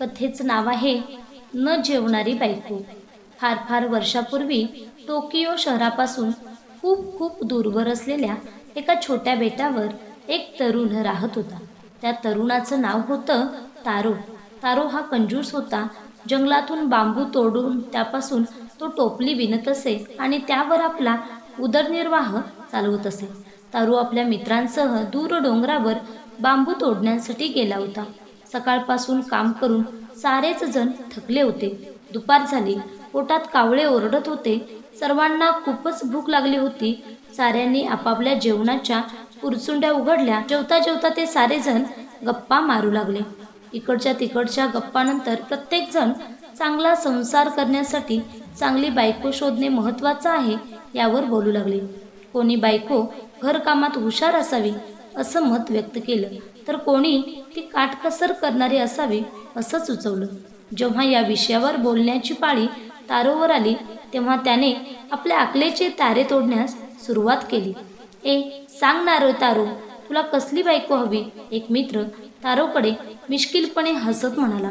कथेचं नाव आहे. न जेवणारी बायको. फार फार वर्षापूर्वी टोकियो शहरापासून खूप खूप दूरवर असलेल्या एका छोट्या बेटावर एक तरुण राहत होता. त्या तरुणाचं नाव होतं तारो. तारो हा कंजूस होता. जंगलातून बांबू तोडून त्यापासून तो टोपली विणत असे आणि त्यावर आपला उदरनिर्वाह चालवत असे. तारू आपल्या मित्रांसह दूर डोंगरावर बांबू तोडण्यासाठी गेला होता. सकाळपासून काम करून सारेच जण थकले होते. दुपार झाली. पोटात कावळे ओरडत होते. सर्वांना खूपच भूक लागली होती. साऱ्यांनी आपापल्या जेवणाच्या पुरचुंड्या उघडल्या. जेवता जेवता ते सारेजण गप्पा मारू लागले. इकडच्या तिकडच्या गप्पानंतर प्रत्येकजण चांगला संसार करण्यासाठी चांगली बायको शोधणे महत्त्वाचं आहे यावर बोलू लागले. कोणी बायको घरकामात हुशार असावी असं मत व्यक्त केलं. तर कोणी ती काटकसर करणारी असावी असं सुचवलं जेव्हा या विषयावर बोलण्याची पाळी तारोवर आली तेव्हा त्याने आपल्या आकलेचे तारे तोडण्यास सुरुवात केली. ए सांग नारो तारो तुला कसली बायको हवी? एक मित्र तारोकडे मिश्किलपणे हसत म्हणाला.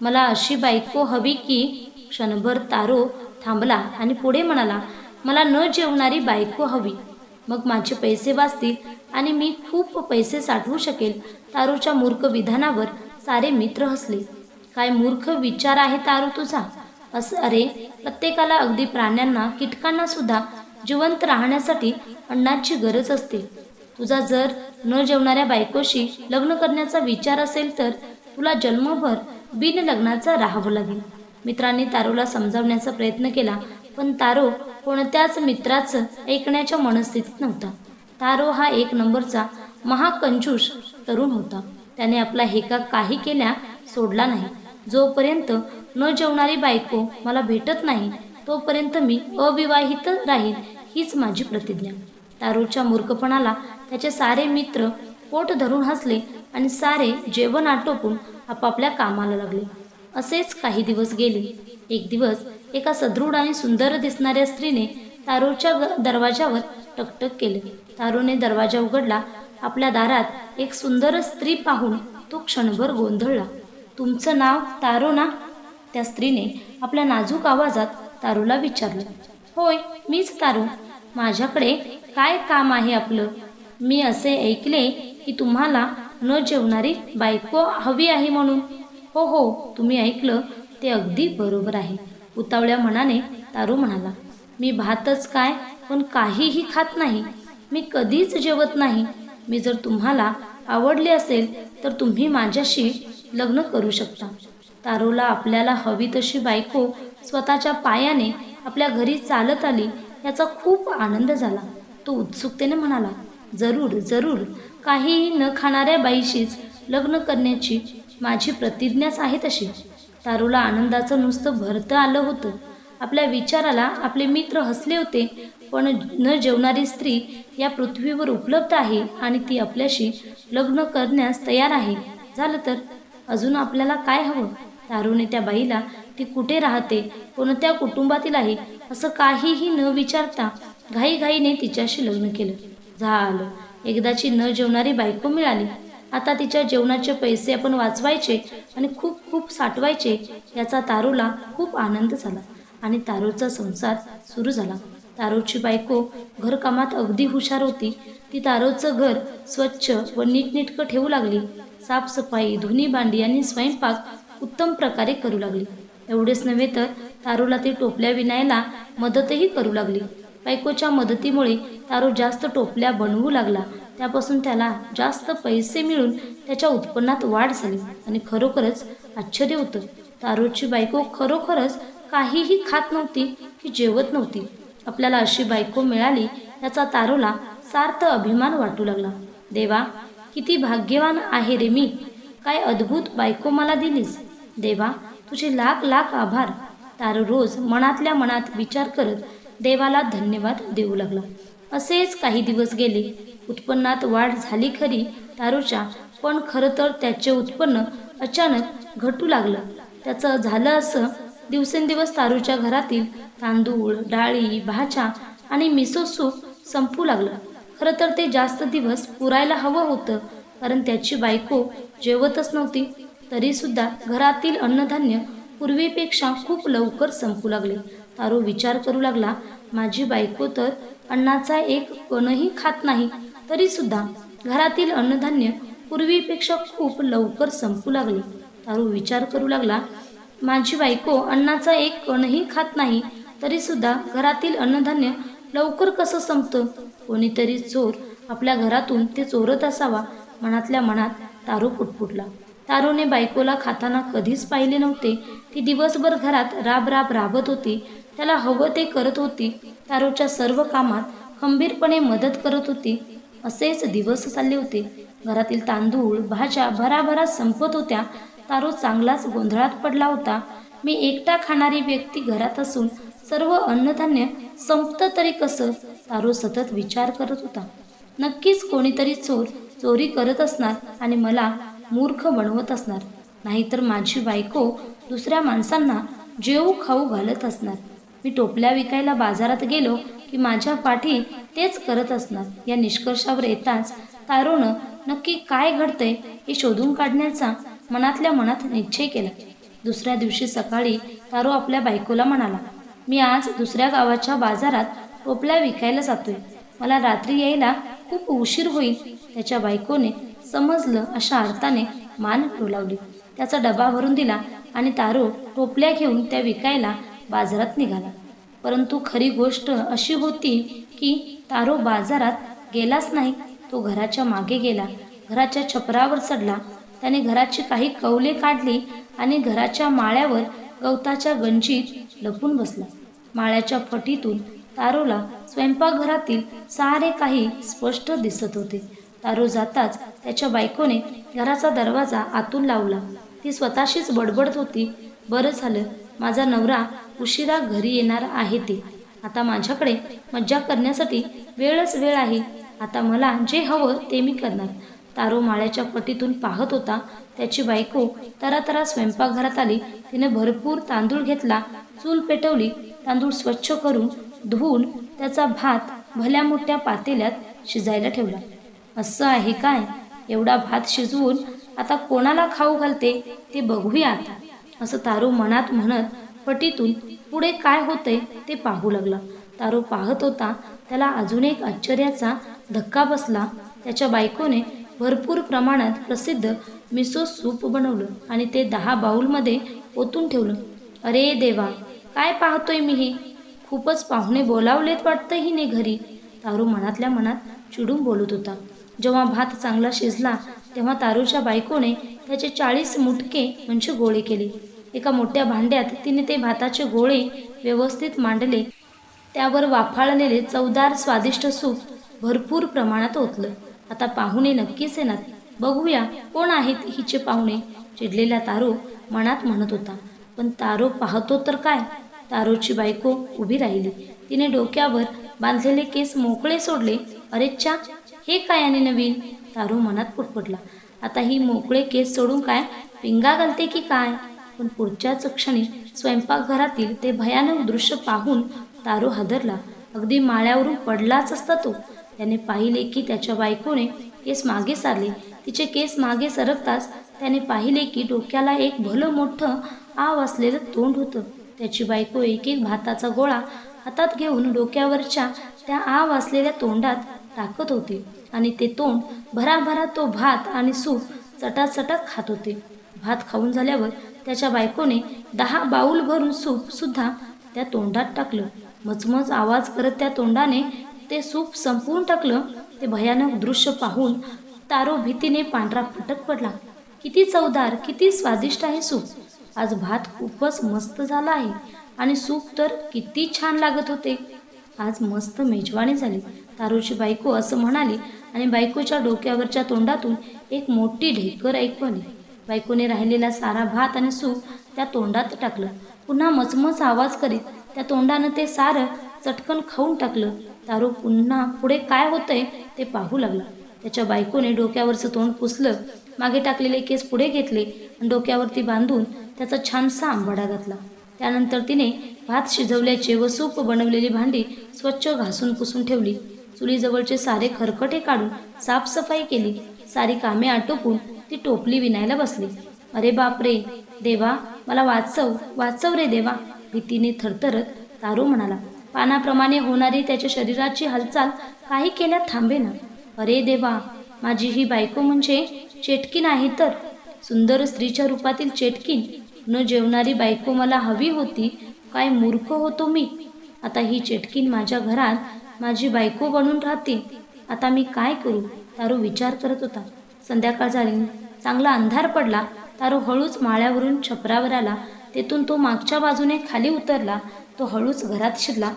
मला अशी बायको हवी की क्षणभर तारो थांबला आणि पुढे म्हणाला मला न जेवणारी बायको हवी. मग माझे पैसे वाचतील आणि मी खूप पैसे साठवू शकेल तारूच्या मूर्ख विधानावर सारे मित्र हसले. काय मूर्ख विचार आहे तारू तुझा? असं अरे प्रत्येकाला अगदी प्राण्यांना कीटकांना सुद्धा जिवंत राहण्यासाठी अन्नाची गरज असते. तुझा जर न जेवणाऱ्या बायकोशी लग्न करण्याचा विचार असेल तर तुला जन्मभर बिन लग्नाचा राहावं लागेल. मित्रांनी तारोला समजावण्याचा प्रयत्न केला पण तारो कोणत्याच मित्राचं ऐकण्याच्या मनस्थितीत नव्हता. तारो हा एक नंबरचा महाकंजूष तरुण होता. त्याने आपला हेका काही केल्या सोडला नाही. जोपर्यंत न जेवणारी बायको मला भेटत नाही तोपर्यंत मी अविवाहित राहील हीच माझी प्रतिज्ञा. तारोच्या मूर्खपणाला त्याचे सारे मित्र पोट धरून हसले आणि सारे जेवण आटोपून आपापल्या कामाला लागले. असेच काही दिवस गेले. एक दिवस एका सदृढ आणि सुंदर दिसणाऱ्या स्त्रीने तारोच्या ग- दरवाजावर टकटक केले. तारूने दरवाजा उघडला. आपल्या दारात एक सुंदर स्त्री पाहून तो क्षणभर गोंधळला. तुमचं नाव तारो ना? त्या स्त्रीने आपल्या नाजूक आवाजात तारूला विचारलं. होय मीच तारू. माझ्याकडे काय काम आहे आपलं? मी असे ऐकले की तुम्हाला न जेवणारी बायको हवी आहे म्हणून. हो हो तुम्ही ऐकलं ते अगदी बरोबर आहे उतावळ्या मनाने तारू म्हणाला. मी भातच काय पण काहीही खात नाही. मी कधीच जेवत नाही. मी जर तुम्हाला आवडले असेल तर तुम्ही माझ्याशी लग्न करू शकता. तारोला आपल्याला हवी तशी बायको स्वतःच्या पायाने आपल्या घरी चालत आली याचा खूप आनंद झाला. तो उत्सुकतेने म्हणाला जरूर जरूर. काहीही न खाणाऱ्या बाईशीच लग्न करण्याची माझी प्रतिज्ञाच आहे तशी. तारूला आनंदाचं नुसतं भरतं आलं होतं. आपल्या विचाराला आपले मित्र हसले होते पण न जेवणारी स्त्री या पृथ्वीवर उपलब्ध आहे आणि ती आपल्याशी लग्न करण्यास तयार आहे. झालं तर? अजून आपल्याला काय हवं? तारूने त्या बाईला ती कुठे राहते? कोणत्या कुटुंबातील आहे? असं काहीही न विचारता घाईघाईने तिच्याशी लग्न केलं. झालं. एकदाची न जेवणारी बायको मिळाली. आता तिच्या जेवणाचे पैसे आपण वाचवायचे आणि खूप खूप साठवायचे याचा तारूला खूप आनंद झाला आणि तारूचा संसार सुरू झाला. तारोची बायको घरकामात अगदी हुशार होती. ती तारोचं घर स्वच्छ व नीटनेटकं ठेवू लागली. साफसफाई धुनी भांडी आणि स्वयंपाक उत्तम प्रकारे करू लागली. एवढेच नव्हे तर तारूला ती टोपल्या विणायला मदतही करू लागली. बायकोच्या मदतीमुळे तारू जास्त टोपल्या बनवू लागला. त्यापासून त्याला जास्त पैसे मिळून त्याच्या उत्पन्नात वाढ झाली आणि खरोखरच आश्चर्य होतं. तारूची बायको खरोखरच काहीही खात नव्हती की जेवत नव्हती. आपल्याला अशी बायको मिळाली याचा तारोला सार्थ अभिमान वाटू लागला. देवा किती भाग्यवान आहे रे मी. काय अद्भुत बायको मला दिलीस. देवा तुझे लाख लाख आभार. तारो रोज मनातल्या मनात विचार करत देवाला धन्यवाद देऊ लागला. असेच काही दिवस गेले. उत्पन्नात वाढ झाली खरी तारूच्या पण खरं तर त्याचे उत्पन्न अचानक घटू लागलं. त्याचं झालं असं दिवसेंदिवस तारूच्या घरातील तांदूळ डाळी भाज्या आणि मिसो सूप संपू लागलं. खरं तर ते जास्त दिवस पुरायला हवं होतं कारण त्याची बायको जेवतच नव्हती. तरीसुद्धा घरातील अन्नधान्य पूर्वीपेक्षा खूप लवकर संपू लागले. तारू विचार करू लागला माझी बायको तर अन्नाचा एक कणही खात नाही तरीसुद्धा घरातील अन्नधान्य पूर्वीपेक्षा खूप लवकर संपू लागले. तारू विचार करू लागला माझी बायको अन्नाचा एक कणही खात नाही तरीसुद्धा घरातील अन्नधान्य लवकर कसं संपतं? कोणीतरी चोर आपल्या घरातून ते चोरत असावा मनातल्या मनात तारू पुटपुटला. तारूने बायकोला खाताना कधीच पाहिले नव्हते. ती दिवसभर घरात राब राब राबत होती. त्याला हवं ते करत होती. तारूच्या सर्व कामात खंबीरपणे मदत करत होती. असेच दिवस चालले होते. घरातील तांदूळ भाज्या भराभरा संपत होत्या. तारो चांगलाच गोंधळात पडला होता. मी एकटा खाणारी व्यक्ती घरात असून सर्व अन्नधान्य संपतं तरी कसं? तारो सतत विचार करत होता. नक्कीच कोणीतरी चोर चोरी करत असणार आणि मला मूर्ख बनवत असणार. नाहीतर माझी बायको दुसऱ्या माणसांना जेऊ खाऊ घालत असणार. मी टोपल्या विकायला बाजारात गेलो की माझ्या पाठी तेच करत असणार. या निष्कर्षावर येताच तारोनं नक्की काय घडतंय हे शोधून काढण्याचा मनातल्या मनात निश्चय केला. दुसऱ्या दिवशी सकाळी तारो आपल्या बायकोला म्हणाला मी आज दुसऱ्या गावाच्या बाजारात टोपल्या विकायला जातोय. मला रात्री यायला खूप उशीर होईल. त्याच्या बायकोने समजलं अशा अर्थाने मान डोलावली त्याचा डबा भरून दिला आणि तारो टोपल्या घेऊन त्या विकायला बाजारात निघाला. परंतु खरी गोष्ट अशी होती की तारो बाजारात गेलाच नाही. तो घराच्या मागे गेला. घराच्या छपरावर चढला. त्याने घराची काही कौले काढली आणि घराच्या माळ्यावर गवताच्या गंजीत लपून बसला. माळ्याच्या फटीतून तारोला स्वयंपाकघरातील सारे काही स्पष्ट दिसत होते. तारो जाताच त्याच्या बायकोने घराचा दरवाजा आतून लावला. ती स्वतःशीच बडबडत होती. बरं झालं माझा नवरा उशिरा घरी येणार आहे ते. आता माझ्याकडे मज्जा करण्यासाठी वेळच वेळ आहे. आता मला जे हवं ते मी करणार. तारो माळ्याच्या पटीतून पाहत होता. त्याची बायको तरातरा स्वयंपाकघरात आली. तिने भरपूर तांदूळ घेतला चूल पेटवली तांदूळ स्वच्छ करून धुवून त्याचा भात भल्या मोठ्या पातेल्यात शिजायला ठेवला. असं आहे काय? एवढा भात शिजवून आता कोणाला खाऊ घालते? ते बघूया आता. असं तारू मनात म्हणत पटीतून पुढे काय होतंय ते पाहू लागला. तारू पाहत होता त्याला अजून एक आश्चर्याचा धक्का बसला. त्याच्या बायकोने भरपूर प्रमाणात प्रसिद्ध मिसो सूप बनवलं आणि ते दहा बाऊलमध्ये ओतून ठेवलं. अरे देवा काय पाहतोय मी हे? खूपच पाहुणे बोलावलेत वाटतं हिने घरी. तारू मनातल्या मनात चिडून बोलत होता. जेव्हा भात चांगला शिजला तेव्हा तारूच्या बायकोने त्याचे चाळीस मुटके म्हणजे गोळे केले. एका मोठ्या भांड्यात तिने ते भाताचे गोळे व्यवस्थित मांडले. त्यावर वाफाळलेले चवदार स्वादिष्ट सूप भरपूर प्रमाणात ओतलं. आता पाहुणे नक्कीच येणार. बघूया कोण आहेत हिचे पाहुणे. चिडलेला तारो मनात म्हणत होता. पण तारो पाहतो तर काय? तारोची बायको उभी राहिली. तिने डोक्यावर बांधलेले केस मोकळे सोडले. अरेच्छा हे काय आणि नवीन? तारो मनात पुटपटला. आता ही मोकळे केस सोडून काय? पिंगा घालते की काय? पण पुढच्याच क्षणी स्वयंपाकघरातील ते भयानक दृश्य पाहून तारो हादरला. अगदी माळ्यावरून पडलाच असता तो. त्याने पाहिले की त्याच्या बायकोने केस मागे सारले. तिचे केस मागे सरकताच त्याने पाहिले की डोक्याला एक भलं मोठं आव असलेलं तोंड होतं. त्याची बायको एक एक भाताचा गोळा हातात घेऊन डोक्यावरच्या त्या आव असलेल्या तोंडात टाकत होते आणि ते तोंड भराभरा तो भात आणि सूप चटाचटक खात होते. भात खाऊन झाल्यावर त्याच्या बायकोने दहा बाऊल भरून सूप सुद्धा त्या तोंडात टाकलं. मचमच आवाज करत त्या तोंडाने ते सूप संपवून टाकलं ते भयानक दृश्य पाहून तारो भीतीने पांढरा फटक पडला. किती चवदार किती स्वादिष्ट आहे सूप. आज भात खूपच मस्त झाला आहे आणि सूप तर किती छान लागत होते. आज मस्त मेजवानी झाली. तारोची बायको असं म्हणाली आणि बायकोच्या डोक्यावरच्या तोंडातून एक मोठी ढेकर ऐकवली. बायकोने राहिलेला सारा भात आणि सूप त्या तोंडात टाकलं. पुन्हा मचमच आवाज करीत त्या तोंडानं ते सारं चटकन खाऊन टाकलं. तारू पुन्हा पुढे काय होतंय ते पाहू लागला. त्याच्या बायकोने डोक्यावरचं तोंड पुसलं. मागे टाकलेले केस पुढे घेतले आणि डोक्यावरती बांधून त्याचा छानसा आंबाडा घातला. त्यानंतर तिने भात शिजवल्याचे व सूप बनवलेली भांडी स्वच्छ घासून पुसून ठेवली. चुलीजवळचे सारे खरकटे काढून साफसफाई केली. सारी कामे आटोपून ती टोपली विणायला बसली. अरे बापरे देवा मला वाचव वाचव रे देवा! भीतीने थरथरत तारू म्हणाला. पानाप्रमाणे होणारी त्याच्या शरीराची हालचाल काही केल्या थांबेना अरे देवा माझी ही बायको म्हणजे चेटकीन आहे तर? सुंदर स्त्रीच्या रूपातील चेटकीन न जेवणारी बायको मला हवी होती काय मूर्ख होतो मी? आता ही चेटकीन माझ्या घरात माझी बायको बनून राहते आता मी काय करू? तारू विचार करत होता. संध्याकाळ झाली. चांगला अंधार पडला. तारू हळूच माळ्यावरून छपरावर आला. तेथून तो मागच्या बाजूने खाली उतरला. तो हळूच घरात शिरला.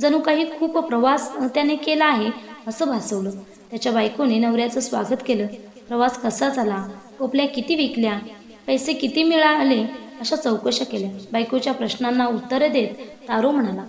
जणू काही खूप प्रवास त्याने केला आहे असं भासवलं. त्याच्या बायकोने नवऱ्याचं स्वागत केलं. प्रवास कसा झाला? कोपल्या किती विकल्या? पैसे किती मिळाले? अशा चौकशा केल्या. बायकोच्या प्रश्नांना उत्तरं देत तारो म्हणाला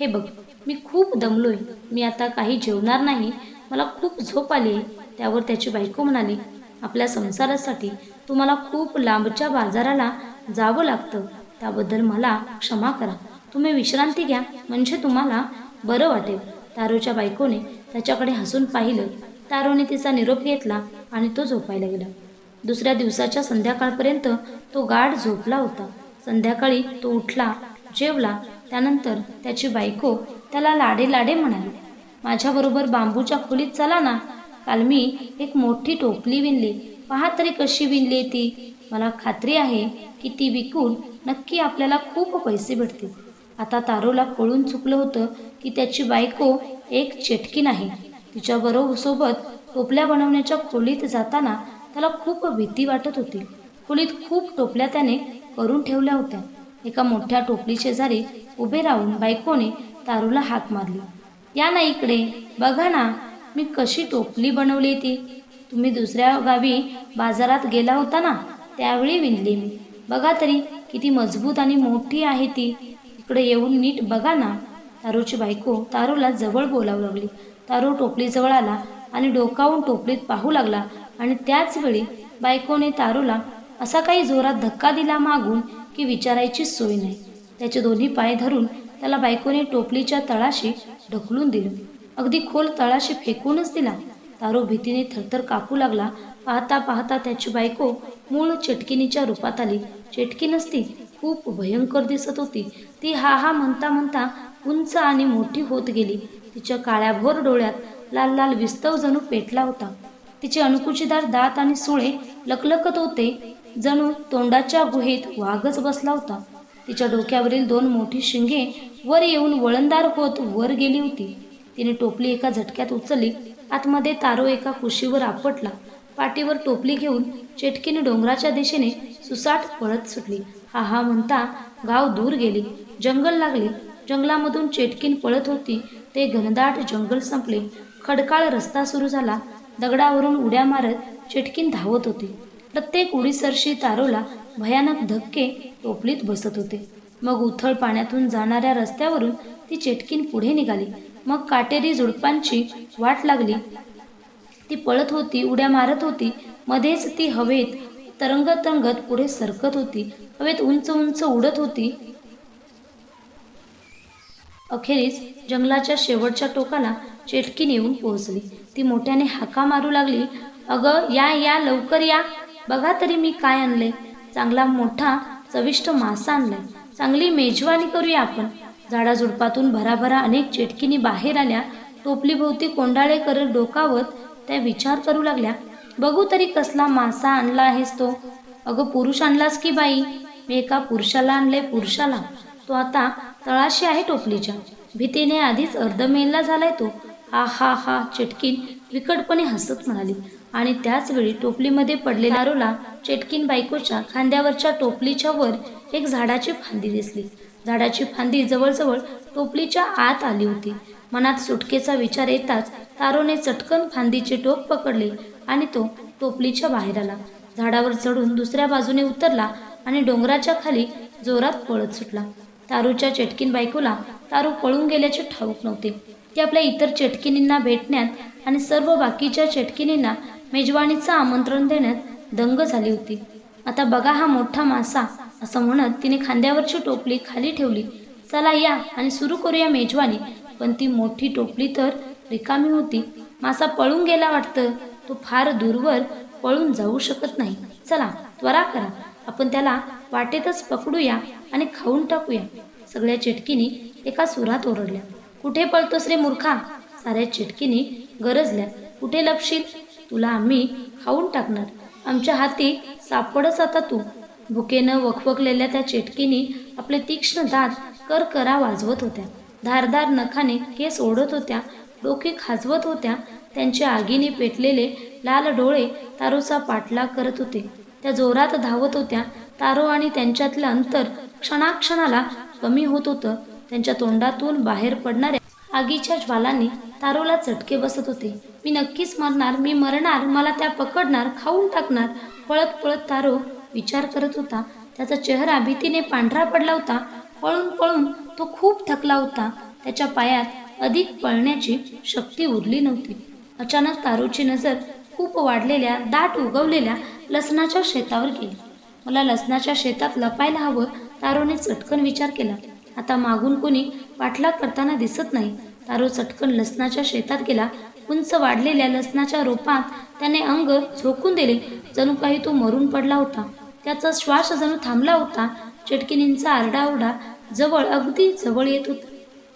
हे बघ मी खूप दमलोय. मी आता काही जेवणार नाही. मला खूप झोप आली त्यावर त्याची बायको म्हणाली आपल्या संसारासाठी तुम्हाला खूप लांबच्या बाजाराला जावं लागतं. त्याबद्दल मला क्षमा करा. तुम्ही विश्रांती घ्या म्हणजे तुम्हाला बरं वाटेल. तारोच्या बायकोने त्याच्याकडे हसून पाहिलं. तारोने तिचा निरोप घेतला आणि तो झोपायला गेला. दुसऱ्या दिवसाच्या संध्याकाळपर्यंत तो गाढ झोपला होता. संध्याकाळी तो उठला जेवला त्यानंतर त्याची बायको त्याला लाडे लाडे म्हणाली माझ्याबरोबर बांबूच्या खोलीत चला ना. काल मी एक मोठी टोपली विणली. पहा तरी कशी विणली ती. मला खात्री आहे की ती विकून नक्की आपल्याला खूप पैसे भेटतील. आता तारोला कळून चुकलं होतं की त्याची बायको एक चेटकी नाही. तिच्याबरोबर सोबत टोपल्या बनवण्याच्या खोलीत जाताना त्याला खूप भीती वाटत होती. खोलीत खूप टोपल्या त्याने करून ठेवल्या होत्या. एका मोठ्या टोपली शेजारी उभे राहून बायकोने तारूला हाक मारली. या ना इकडे बघा ना मी कशी टोपली बनवली ती. तुम्ही दुसऱ्या गावी बाजारात गेला होता ना त्यावेळी विणली मी. बघा तरी किती मजबूत आणि मोठी आहे ती. इकडे येऊन नीट बघा ना. तारूची बायको तारूला जवळ बोलावू लागली. तारू टोपलीजवळ आला आणि डोकावून टोपलीत पाहू लागला. आणि त्याच वेळी बायकोने तारूला असा काही जोरात धक्का दिला मागून की विचारायची सोय नाही. त्याचे दोन्ही पाय धरून त्याला बायकोने टोपलीच्या तळाशी ढकलून दिलं. अगदी खोल तळाशी फेकूनच दिला. तारू भीतीने थरथर कापू लागला. पाहता पाहता त्याची बायको मूळ चेटकिनीच्या रूपात आली. चेटकी नसती खूप भयंकर दिसत होती. ती हा हा म्हणता म्हणता उंच आणि मोठी होत गेली. तिच्या काळ्याभोर डोळ्यात लाल लाल विस्तव जणू पेटला होता. तिचे अणकुचीदार दात आणि सुळे लकलकत होते. जणू तोंडाच्या गुहेत वाघच बसला होता. तिच्या डोक्यावरील दोन मोठी शिंगे वर येऊन वळणदार होत वर गेली होती. तिने टोपली एका झटक्यात उचलली. आतमध्ये तारो एका कुशीवर आपटला. पाठीवर टोपली घेऊन चेटकीने डोंगराच्या दिशेने सुसाट पळत सुटली. हा हा म्हणता गाव दूर गेली. जंगल लागले. जंगलामधून चेटकीन पळत होती. ते घनदाट जंगल संपले. खडकाळ रस्ता सुरू झाला. दगडावरून उड्या मारत चेटकीन धावत होती. प्रत्येक उडीसरशी तारोला भयानक धक्के टोपलीत बसत होते. मग उथळ पाण्यातून जाणाऱ्या रस्त्यावरून ती चेटकीन पुढे निघाली. मग काटेरी झुडपांची वाट लागली. ती पळत होती उड्या मारत होती. मध्येच ती हवेत तरंगत तरंगत पुढे सरकत होती. हवेत उंच उंच उडत होती. अखेरीस जंगलाच्या शेवटच्या टोकाला चेटकी नेऊन पोहोचली. ती मोठ्याने हाका मारू लागली. अगं या या लवकर या. बघा तरी मी काय आणले चांगला मोठा चविष्ट मासा आणलाय. चांगली मेजवानी करूया आपण. झाडाझुडपातून भराभरा अनेक चेटकिनी बाहेर आल्या. टोपलीभोवती कोंडाळे करत डोकावत त्या विचार करू लागल्या. बघू तरी कसला मासा आणला आहेस तो. अगं पुरुष आणलास की बाई? मी एका पुरुषाला आणले पुरुषाला. तो आता तळाशी आहे टोपलीच्या. भीतीने आधीच अर्धमेलला झालाय तो. हा हा हा चेटकीन विकटपणे हसत म्हणाली. आणि त्याच वेळी टोपलीमध्ये पडलेल्या दारूला चेटकीन बायकोच्या खांद्यावरच्या टोपलीच्या वर एक झाडाची फांदी दिसली. झाडाची फांदी जवळजवळ टोपलीच्या आत आली होती. मनात सुटकेचा विचार येताच तारोने चटकन फांदीचे टोक पकडले आणि तो टोपलीच्या बाहेर आला. झाडावर चढून दुसऱ्या बाजूने उतरला आणि डोंगराच्या खाली जोरात पळत सुटला. तारूच्या चेटकीन बायकोला तारू पळून गेल्याचे ठाऊक नव्हते. ती आपल्या इतर चेटकिनींना भेटण्यात आणि सर्व बाकीच्या चेटकिनींना मेजवानीचं आमंत्रण देण्यात दंग झाली होती. आता बघा हा मोठा मासा असं म्हणत तिने खांद्यावरची टोपली खाली ठेवली. चला या आणि सुरू करूया मेजवानी. पण ती मोठी टोपली तर रिकामी होती. मासा पळून गेला वाटतं. तो फार दूरवर पळून जाऊ शकत नाही. चला त्वरा करा. आपण त्याला वाटेतच पकडूया आणि खाऊन टाकूया. सगळ्या चिटकीनी एका सुरात ओरडल्या. कुठे पळतोस रे मूर्खा? साऱ्या चिटकीनी गरजल्या. कुठे लपशील? तुला आम्ही खाऊन टाकणार. आमच्या हाती सापडच आता तू. भुकेनं वखवकलेल्या त्या चेटकीने आपले तीक्ष्ण दात करकरा वाजवत होत्या. धारदार नखाने केस ओढत होत्या डोके खाजवत होत्या त्यांचे आगीने पेटलेले लाल डोळे तारोचा पाठलाग करत होते. त्या जोरात धावत होत्या तारो आणि त्यांच्यातलं अंतर क्षणाक्षणाला कमी होत होतं. त्यांच्या तोंडातून बाहेर पडणाऱ्या आगीच्या ज्वालांनी तारोला चटके बसत होते. मी नक्कीच मरणार मी मरणार मला त्या पकडणार खाऊन टाकणार पळत पळत तारो विचार करत होता. त्याचा चेहरा भीतीने पांढरा पडला होता. पळून पळून तो खूप थकला होता. त्याच्या पायात अधिक पळण्याची शक्ती उरली नव्हती. अचानक तारोची नजर खूप वाढलेल्या दाट उगवलेल्या लसणाच्या शेतावर गेली. मला लसणाच्या शेतात लपायला हवं तारोने चटकन विचार केला. आता मागून कोणी पाठलाग करताना दिसत नाही. तारो चटकन लसणाच्या शेतात गेला. उंच वाढलेल्या लसणाच्या रोपात त्याने अंग झोकून दिले. जणू काही तो मरून पडला होता. त्याचा श्वास जणू थांबला होता. चटकिनींचा आरडाओरडा जवळ अगदी जवळ येत होता.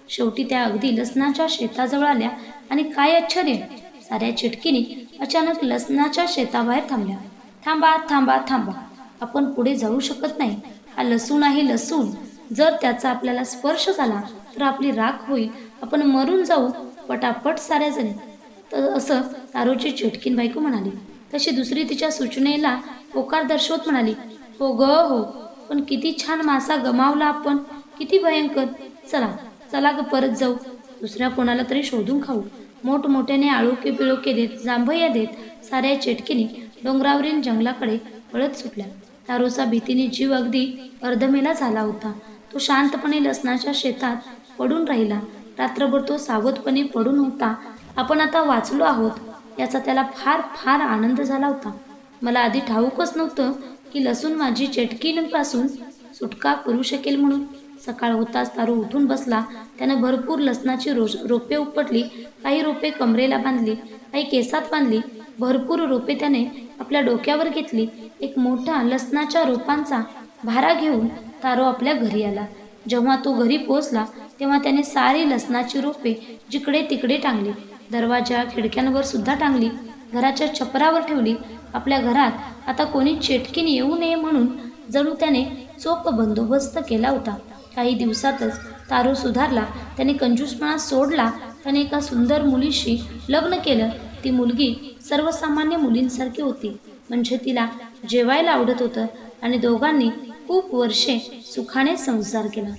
शेवटी त्या अगदी लसणाच्या शेताजवळ आल्या आणि काय आश्चर्य! साऱ्या चिटकीने अचानक लसणाच्या शेताबाहेर थांबल्या. थांबा थांबा थांबा. आपण पुढे जाऊ शकत नाही. हा लसूण आहे लसूण. जर त्याचा आपल्याला स्पर्श झाला तर आपली राख होईल. आपण मरून जाऊ. पटापट साऱ्या जणी. तर असं तारोची चिटकीन बायको म्हणाली. तशी दुसरी तिच्या सूचनेला होकार दर्शवत म्हणाली. हो ग हो. पण किती छान मासा गमावला आपण. किती भयंकर. चला चला ग परत जाऊ. दुसऱ्या कोणाला तरी शोधून खाऊ. मोठमोठ्याने आळोके पिळोके देत जांभया देत साऱ्या चेटकीने डोंगरावरील जंगलाकडे पळत सुटल्या. तारोचा भीतीने जीव अगदी अर्धमेला झाला होता. तो शांतपणे लसणाच्या शेतात पडून राहिला. रात्रभर तो सावधपणे पडून होता. आपण आता वाचलो आहोत. याचा त्याला फार फार आनंद झाला होता. मला आधी ठाऊकच नव्हतं की लसूण माझी चेटकीपासून सुटका करू शकेल म्हणून. सकाळ होताच तारू उठून बसला. त्यानं भरपूर लसणाची रोज रोपे उपटली काही रोपे कमरेला बांधली काही केसात बांधली. भरपूर रोपे त्याने आपल्या डोक्यावर घेतली. एक मोठा लसणाच्या रोपांचा भारा घेऊन तारो आपल्या घरी आला. जेव्हा तो घरी पोचला तेव्हा त्याने सारी लसणाची रोपे जिकडे तिकडे टांगली. दरवाजा खिडक्यांवर सुद्धा टांगली. घराच्या छपरावर ठेवली. आपल्या घरात आता कोणी चेटकीन येऊ नये म्हणून जणू त्याने चोख बंदोबस्त केला होता. काही दिवसातच तारू सुधारला. त्याने कंजूसपणा सोडला त्याने एका सुंदर मुलीशी लग्न केलं. ती मुलगी सर्वसामान्य मुलींसारखी होती. म्हणजे तिला जेवायला आवडत होतं आणि दोघांनी खूप वर्षे सुखाने संसार केला.